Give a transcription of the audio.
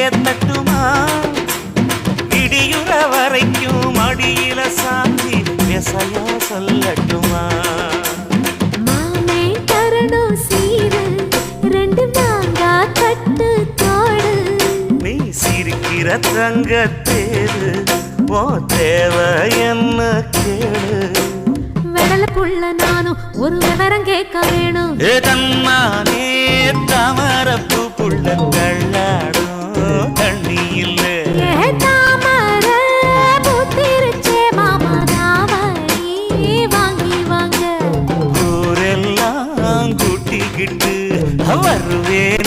ஏத்தட்டுமா இடியுற வரைக்கும் அடியில சாந்தி விசையா சொல்லட்டுமா? சிரிக்கிற தங்கத்தேரு போ தேவை என்ன கேளு வெடல புள்ள நானும் ஒரு விவரம் கேட்க வேணும். ஏ தன்னான வருவேனே